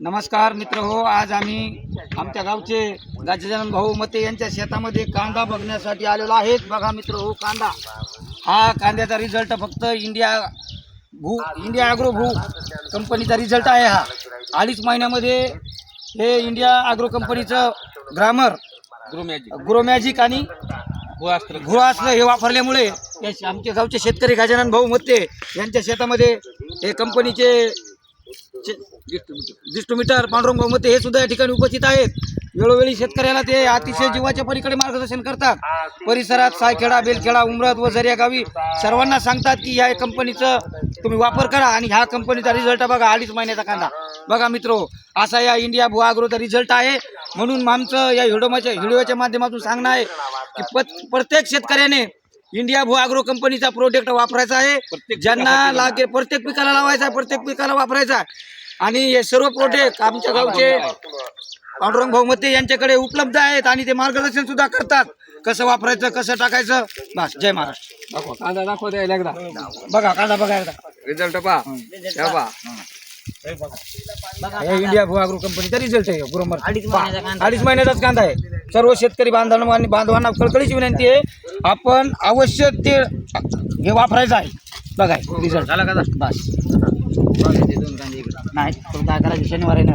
नमस्कार मित्र हो आज आम्ही आमच्या गावचे गजानन भाऊ मते यांच्या शेतामध्ये कांदा बघण्यासाठी आलेलो आहेत. बघा मित्र हो कांदा. हा कांद्याचा रिझल्ट फक्त इंडिया भू इंडिया ॲग्रो भू कंपनीचा रिझल्ट आहे हा. अडीच महिन्यामध्ये हे इंडिया ॲग्रो कंपनीचं ग्रामर ग्रो मॅजिक आणि गुहास्त्र गुहास्त्र हे वापरल्यामुळे या आमच्या गावचे शेतकरी गजानन भाऊ मत्ते यांच्या शेतामध्ये हे कंपनीचे डिस्ट्रीब्युटर पांडुरंग मते हे सुद्धा या ठिकाणी उपस्थित आहेत. वेळोवेळी शेतकऱ्याला ते अतिशय जीवाच्या पलीकडे मार्गदर्शन करतात. परिसरात सायखेडा बेलखेडा उमरत व झरिया गावी सर्वांना सांगतात की या कंपनीचं तुम्ही वापर करा आणि ह्या कंपनीचा रिझल्ट बघा अडीच महिन्याचा कांदा. बघा मित्रो असा या इंडिया भू अग्रोचा रिझल्ट आहे. म्हणून आमचं या व्हिडिओच्या व्हिडिओच्या माध्यमातून सांगणं आहे की प्रत्येक शेतकऱ्याने इंडिया भू अग्रो कंपनीचा प्रोडक्ट वापरायचा आहे. ज्यांना लागे प्रत्येक पिकाला लावायचा आहे प्रत्येक पिकाला वापरायचा आहे. आणि हे सर्व प्रोडक्ट आमच्या गावचे पांडुरंग भाऊ मते यांच्याकडे उपलब्ध आहेत आणि ते मार्गदर्शन सुद्धा करतात. कसं वापरायचं कसं टाकायचं? बस जय महाराष्ट्र. कांदा दाखव द्यायला एकदा. बघा कांदा बघा एकदा. रिझल्ट पहा. इंडिया भू अग्रो कंपनीचा रिझल्ट आहे बरोबर अडीच महिन्याचाच कांदा आहे. सर्व शेतकरी बांधवांना बांधवांना कळकळीची विनंती आहे. आपण अवश्य ते हे वापरायचं आहे. बघा रिझल्ट झाला का बस. नाही शनिवार आहे ना.